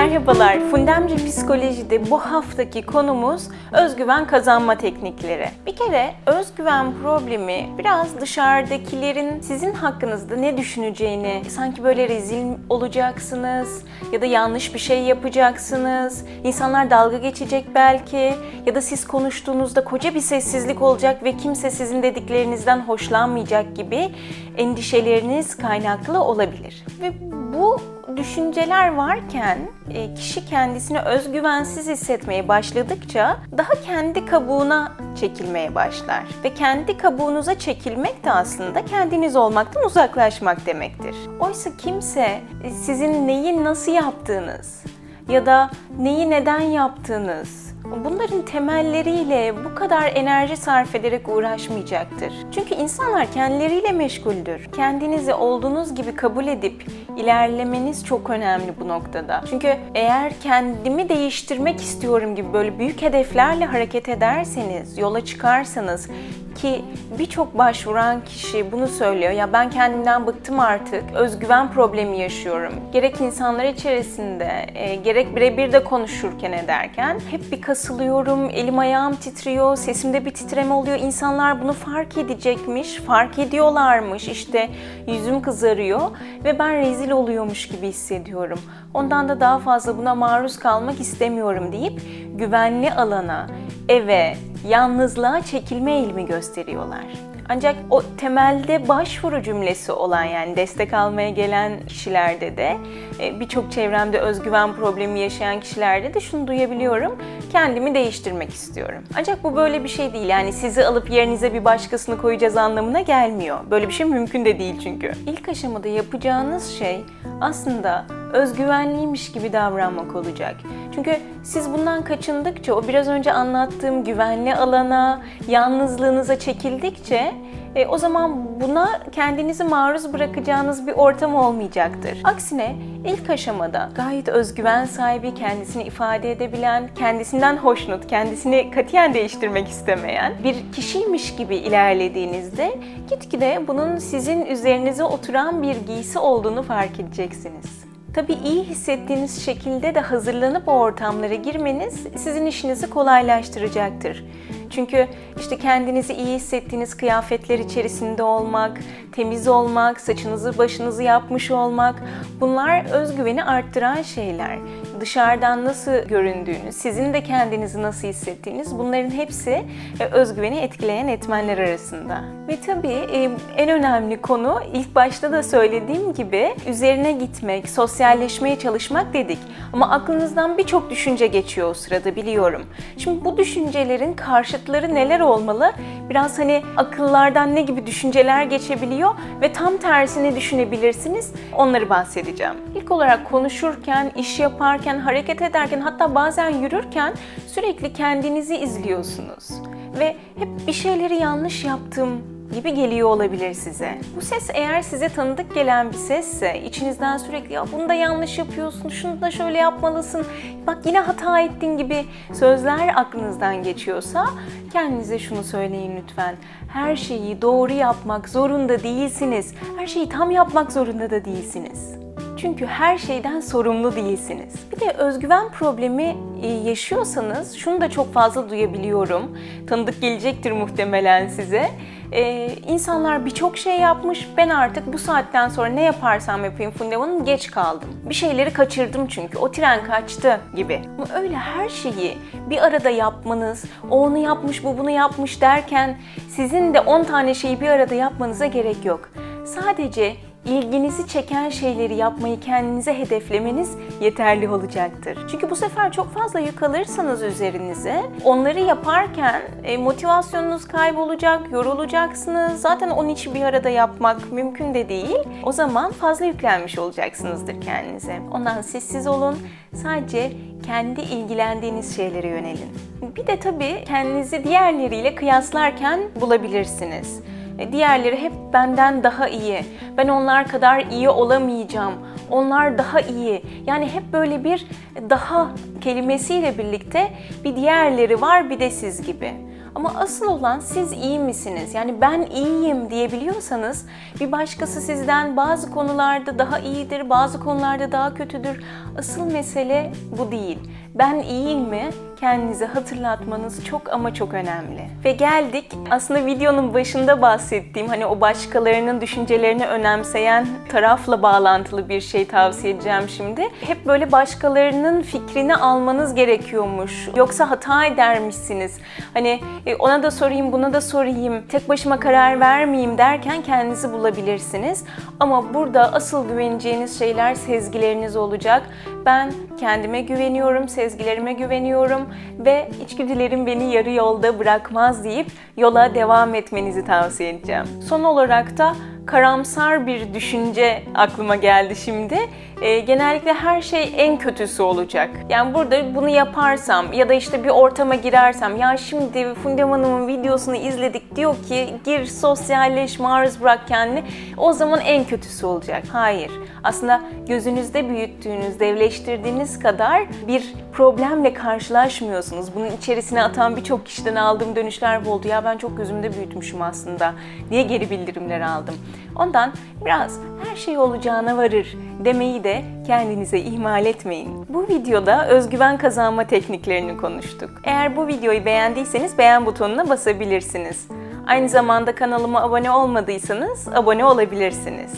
Merhabalar, Fundemci Psikoloji'de bu haftaki konumuz özgüven kazanma teknikleri. Bir kere özgüven problemi biraz dışarıdakilerin sizin hakkınızda ne düşüneceğini, sanki böyle rezil olacaksınız ya da yanlış bir şey yapacaksınız, insanlar dalga geçecek belki ya da siz konuştuğunuzda koca bir sessizlik olacak ve kimse sizin dediklerinizden hoşlanmayacak gibi endişeleriniz kaynaklı olabilir. Ve bu düşünceler varken e, kişi kendisini özgüvensiz hissetmeye başladıkça daha kendi kabuğuna çekilmeye başlar. Ve kendi kabuğunuza çekilmek de aslında kendiniz olmaktan uzaklaşmak demektir. Oysa kimse e, sizin neyi nasıl yaptığınız ya da neyi neden yaptığınız bunların temelleriyle bu kadar enerji sarf ederek uğraşmayacaktır. Çünkü insanlar kendileriyle meşguldür. Kendinizi olduğunuz gibi kabul edip ilerlemeniz çok önemli bu noktada. Çünkü eğer kendimi değiştirmek istiyorum gibi böyle büyük hedeflerle hareket ederseniz, yola çıkarsanız ki birçok başvuran kişi bunu söylüyor. Ya ben kendimden bıktım artık. Özgüven problemi yaşıyorum. Gerek insanlar içerisinde, e, gerek birebir de konuşurken ederken hep bir kasılıyorum, elim ayağım titriyor, sesimde bir titreme oluyor. İnsanlar bunu fark edecekmiş, fark ediyorlarmış. İşte yüzüm kızarıyor ve ben rezil oluyormuş gibi hissediyorum. Ondan da daha fazla buna maruz kalmak istemiyorum deyip güvenli alana, eve, yalnızlığa çekilme eğilimi gösteriyorlar. Ancak o temelde başvuru cümlesi olan yani destek almaya gelen kişilerde de e, birçok çevremde özgüven problemi yaşayan kişilerde de şunu duyabiliyorum. Kendimi değiştirmek istiyorum. Ancak bu böyle bir şey değil. Yani sizi alıp yerinize bir başkasını koyacağız anlamına gelmiyor. Böyle bir şey mümkün de değil çünkü. İlk aşamada yapacağınız şey aslında özgüvenliymiş gibi davranmak olacak. Çünkü siz bundan kaçındıkça o biraz önce anlattığım güvenli alana, yalnızlığınıza çekildikçe e, o zaman buna kendinizi maruz bırakacağınız bir ortam olmayacaktır. Aksine ilk aşamada gayet özgüven sahibi, kendisini ifade edebilen, kendisinden hoşnut, kendisini katiyen değiştirmek istemeyen bir kişiymiş gibi ilerlediğinizde gitgide bunun sizin üzerinize oturan bir giysi olduğunu fark edeceksiniz. Tabii iyi hissettiğiniz şekilde de hazırlanıp o ortamlara girmeniz sizin işinizi kolaylaştıracaktır. Çünkü işte kendinizi iyi hissettiğiniz kıyafetler içerisinde olmak, temiz olmak, saçınızı başınızı yapmış olmak bunlar özgüveni arttıran şeyler. Dışarıdan nasıl göründüğünüz, sizin de kendinizi nasıl hissettiğiniz bunların hepsi e, özgüveni etkileyen etmenler arasında. Ve tabii e, en önemli konu ilk başta da söylediğim gibi üzerine gitmek, sosyalleşmeye çalışmak dedik. Ama aklınızdan birçok düşünce geçiyor o sırada biliyorum. Şimdi bu düşüncelerin karşıtları neler olmalı? Biraz hani akıllardan ne gibi düşünceler geçebiliyor ve tam tersini düşünebilirsiniz. Onları bahsedeceğim. İlk olarak konuşurken, iş yaparken, hareket ederken hatta bazen yürürken sürekli kendinizi izliyorsunuz. Ve hep bir şeyleri yanlış yaptım gibi geliyor olabilir size. Bu ses eğer size tanıdık gelen bir sesse, içinizden sürekli ya bunu da yanlış yapıyorsun, şunu da şöyle yapmalısın, bak yine hata ettin gibi sözler aklınızdan geçiyorsa kendinize şunu söyleyin lütfen. Her şeyi doğru yapmak zorunda değilsiniz. Her şeyi tam yapmak zorunda da değilsiniz. Çünkü her şeyden sorumlu değilsiniz. Bir de özgüven problemi e, yaşıyorsanız şunu da çok fazla duyabiliyorum. Tanıdık gelecektir muhtemelen size. Ee, insanlar birçok şey yapmış. Ben artık bu saatten sonra ne yaparsam yapayım Fundeman'ın geç kaldım. Bir şeyleri kaçırdım çünkü. O tren kaçtı gibi. Ama öyle her şeyi bir arada yapmanız, o onu yapmış, bu bunu yapmış derken sizin de 10 tane şeyi bir arada yapmanıza gerek yok. Sadece ilginizi çeken şeyleri yapmayı kendinize hedeflemeniz yeterli olacaktır. Çünkü bu sefer çok fazla yük alırsanız üzerinize onları yaparken e, motivasyonunuz kaybolacak, yorulacaksınız. Zaten onun için bir arada yapmak mümkün de değil. O zaman fazla yüklenmiş olacaksınızdır kendinize. Ondan sessiz olun. Sadece kendi ilgilendiğiniz şeylere yönelin. Bir de tabii kendinizi diğerleriyle kıyaslarken bulabilirsiniz. E, diğerleri hep benden daha iyi. Ben onlar kadar iyi olamayacağım. Onlar daha iyi. Yani hep böyle bir daha kelimesiyle birlikte bir diğerleri var bir de siz gibi. Ama asıl olan siz iyi misiniz? Yani ben iyiyim diyebiliyorsanız bir başkası sizden bazı konularda daha iyidir, bazı konularda daha kötüdür. Asıl mesele bu değil. Ben iyiyim mi? Kendinize hatırlatmanız çok ama çok önemli. Ve geldik aslında videonun başında bahsettiğim hani o başkalarının düşüncelerini önemseyen tarafla bağlantılı bir şey tavsiye edeceğim şimdi. Hep böyle başkalarının fikrini almanız gerekiyormuş. Yoksa hata edermişsiniz. Hani e, ona da sorayım, buna da sorayım, tek başıma karar vermeyeyim derken kendinizi bulabilirsiniz. Ama burada asıl güveneceğiniz şeyler sezgileriniz olacak. Ben kendime güveniyorum, sezgilerime güveniyorum ve içgüdülerim beni yarı yolda bırakmaz deyip yola devam etmenizi tavsiye edeceğim. Son olarak da karamsar bir düşünce aklıma geldi şimdi. Ee, genellikle her şey en kötüsü olacak. Yani burada bunu yaparsam ya da işte bir ortama girersem ya şimdi Fundem Hanım'ın videosunu izledik diyor ki gir sosyalleş, maruz bırak kendini. O zaman en kötüsü olacak. Hayır. Aslında gözünüzde büyüttüğünüz, devleştirdiğiniz kadar bir problemle karşılaşmıyorsunuz. Bunun içerisine atan birçok kişiden aldığım dönüşler oldu. Ya ben çok gözümde büyütmüşüm aslında diye geri bildirimler aldım. Ondan biraz her şey olacağına varır demeyi de kendinize ihmal etmeyin. Bu videoda özgüven kazanma tekniklerini konuştuk. Eğer bu videoyu beğendiyseniz beğen butonuna basabilirsiniz. Aynı zamanda kanalıma abone olmadıysanız abone olabilirsiniz.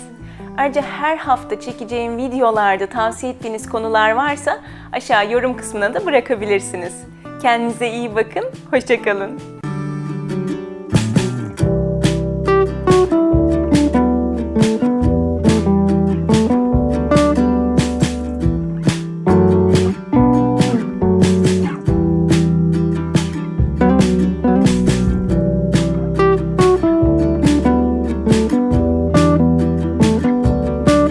Ayrıca her hafta çekeceğim videolarda tavsiye ettiğiniz konular varsa aşağı yorum kısmına da bırakabilirsiniz. Kendinize iyi bakın, hoşçakalın.